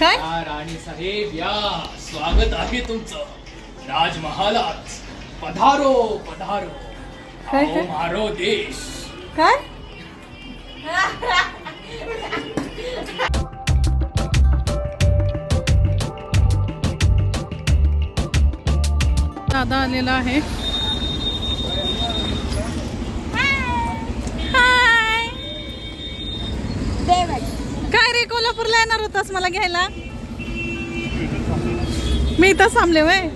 काय? या राणी साहेब या. स्वागत आहे तुमचं. राजमहालात. पधारो पधारो. काय, आओ काय? मारो देश. काय? दादा आलेला आहे हाय काय रे कोल्हापूरला येणार होतास मला घ्यायला? मी इथं थांबले वय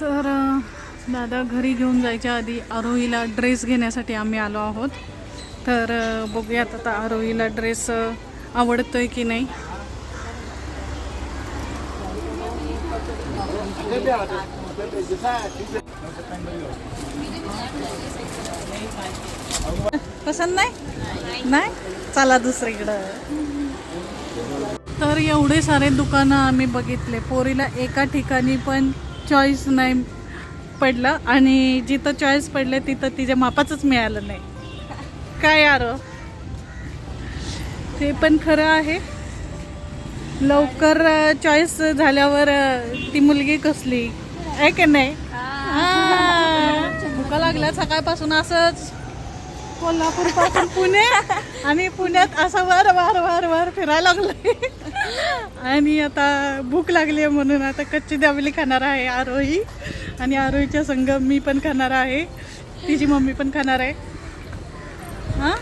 तर दादा घरी घेऊन जायच्या आधी आरोहीला ड्रेस घेण्यासाठी आम्ही आलो आहोत. तर बघूयात आता आरोहीला ड्रेस आवडतोय की नाही. पसंत नाही? नाही? चला दुसरीकडं. तर एवढे सारे दुकानं आम्ही बघितले. पोरीला एका ठिकाणी पण चॉईस नाही पडलं आणि जिथं चॉईस पडले तिथं तिच्या मापाचंच मिळालं नाही. काय यार ते पण खरं आहे. लवकर चॉईस झाल्यावर ती मुलगी कसली? आहे की नाही? हा. भुका लागल्या सकाळपासून असंच. कोल्हापूरपासून पुणे आणि पुण्यात असं वर वर वर वर फिरायला लागलोय. आणि आता भूक लागली आहे म्हणून आता कच्ची दाबेली खाणार आहे आरोही. आणि आरोहीच्या संग मी पण खाणार आहे. तिची मम्मी पण खाणार आहे. हा?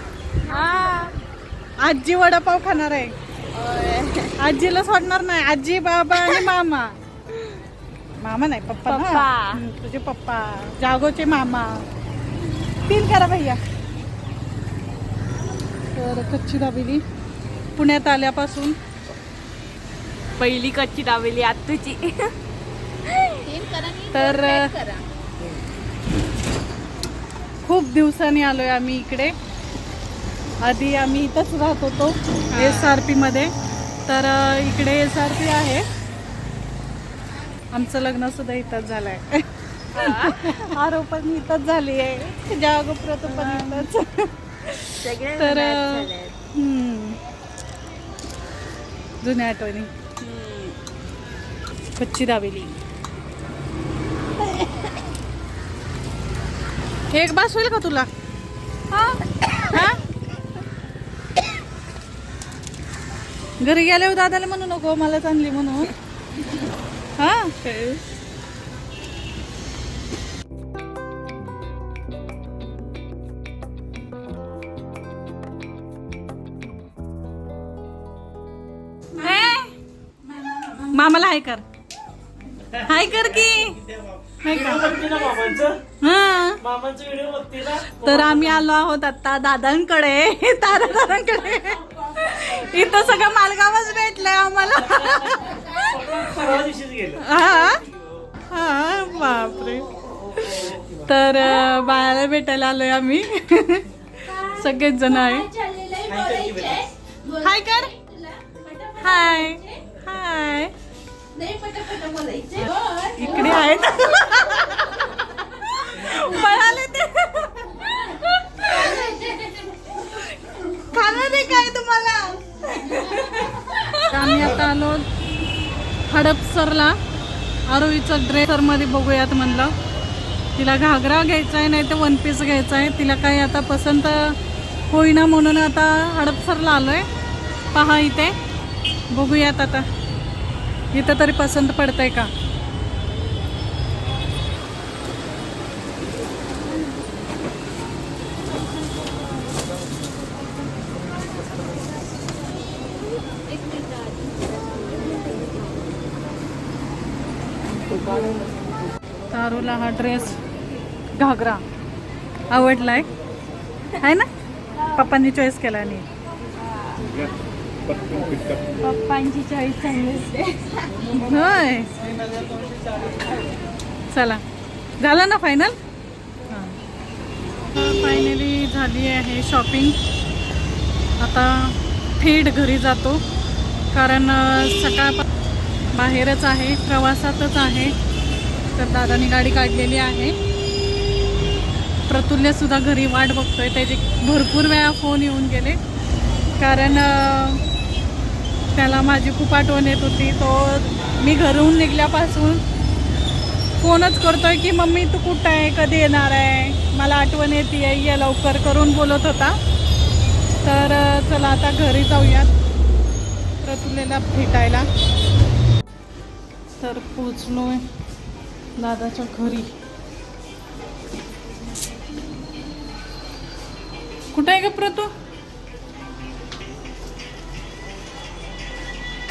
आजी वडापाव खाणार आहे. आजीला सोडणार नाही. आजी बाबा आणि मामा. मामा नाही पप्पा ना? पप्पा. हम्म, तुझे पप्पा. जागोचे मामा. फील करा भैया. तर कच्ची दाबेली. पुण्यात आल्यापासून. पहिली कच्ची दाबेली आत्तूची. तर खूप दिवसांनी आलोय आम्ही इकडे. आधी आम्ही इथंच राहत होतो एस आर पी मध्ये. तर अ, इकडे एस आर पी आहे. आमचं लग्न सुद्धा इथंच झालंय. आरोपण इथंच झाली आहे जागोप्रत पण इथंच. तर. जुन्या आठवणी. कच्ची दाबेली एक बास होईल का तुला? हा? घरी गेल्यावर दादाला म्हणू नको मला चांगली म्हणून. हा. मामाला हाय कर. हाय कर की. हाय कर तर आम्ही आलो आहोत आता दादांकडे. तारा दादांकडे इथं सगळं मालगावच भेटलंय आम्हाला. हा हा बापरे. तर बाळाला भेटायला आलोय आम्ही. सगळेच जण आहे. हाय कर. हाय. हाय. इकडे आहेत. पळाले ते. खाणार आहे काय तुम्हाला? आम्ही आता आलो. हडपसरला आरोहीचा ड्रेसरमध्ये बघूयात म्हणलं. तिला घागरा घ्यायचा आहे नाही तर वन पीस घ्यायचा आहे तिला काही आता पसंत होईना म्हणून आता हडपसरला आलो आहे पहा इथे. बघूयात आता. इथं तरी पसंत पडतंय का? तारूला हा ड्रेस घागरा आवडलाय. आहे ना? पप्पांनी चॉईस केला आणि पप्पांची चॉईस चांगली असते. होय. चला. झालं ना फायनल फायनली झाली आहे शॉपिंग आता थेट घरी जातो. कारण अं, सकाळ बाहेरच आहे प्रवासातच आहे. तर दादानी गाडी काढलेली आहे. प्रतुल्यसुद्धा घरी वाट बघतोय. त्याचे भरपूर वेळा फोन येऊन गेले. कारण त्याला माझी खूप आठवण येत होती. तो मी घरून निघल्यापासून फोनच करतोय की मम्मी तू कुठं आहे? कधी येणार आहे? मला आठवण येते आहे ये लवकर करून बोलत होता. तर चला आता घरी जाऊयात. प्रतुलेला भेटायला. तर पोचलोय दादाच्या घरी. कुठं आहे ग प्रतू?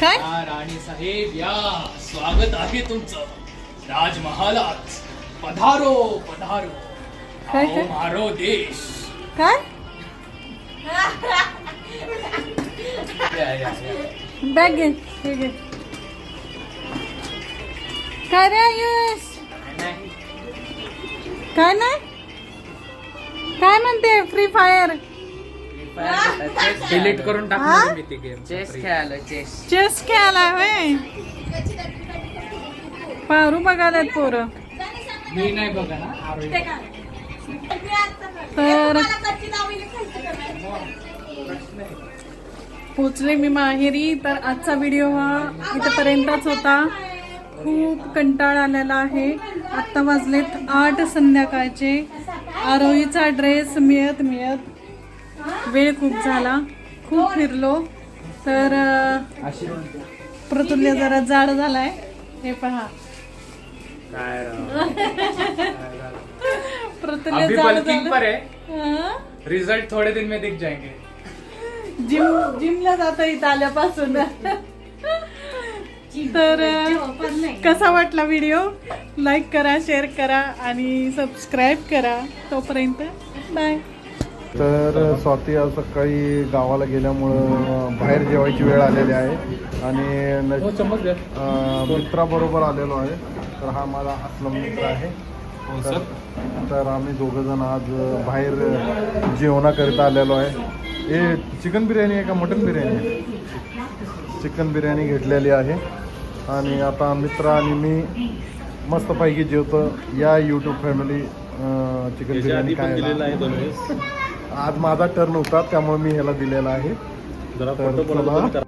काय? राणी साहेब या. स्वागत आहे तुमचं. राजमहालात. पधारो पधारो. काय, आओ? मारो देश. काय? या, या, या. बॅग घे हे घे. काय रे आयुष काय नाही? काय म्हणते? फ्री फायर डिलीट करून? टाकणार मी ती गेम चेस खेळालो चेस चेस खेळायला होय. पारू बघायला पोरं. मी नाही बघा ना. तर पोचले मी माहेरी तर आजचा व्हिडिओ हा इथपर्यंतच होता. खूप कंटाळ आलेला आहे. आत्ता वाजलेत आठ संध्याकाळचे. आरोहीचा ड्रेस मिळत मिळत वेळ खूप झाला. खूप फिरलो. तर प्रतुल्य जरा जाड झालाय. हे पहा. प्रतुल्य जाड झालं? रिजल्ट थोड़े दिन में दिख जाएंगे. जिम जिमला जातो इथं आल्यापासून. तर कसा वाटला व्हिडिओ लाईक करा शेअर करा आणि सबस्क्राईब करा. तोपर्यंत बाय तर स्वाती आज सकाळी गावाला गेल्यामुळं बाहेर जेवायची वेळ आलेली आहे. आणि अं, मित्राबरोबर आलेलो आहे. तर हा माझा असलम मित्र आहे. तर- तर आम्ही दोघं जण आज बाहेर जेवणाकरिता आलेलो आहे. हे चिकन बिर्याणी आहे का मटन बिर्याणी आहे? चिकन बिर्याणी घेतलेली आहे. आणि आता मित्र आणि मी मस्तपैकी जेवतो. या यूट्यूब फॅमिली चिकन बिर्याणी काय आज माझा टर्न होता त्यामुळे मी ह्याला दिलेला आहे. तर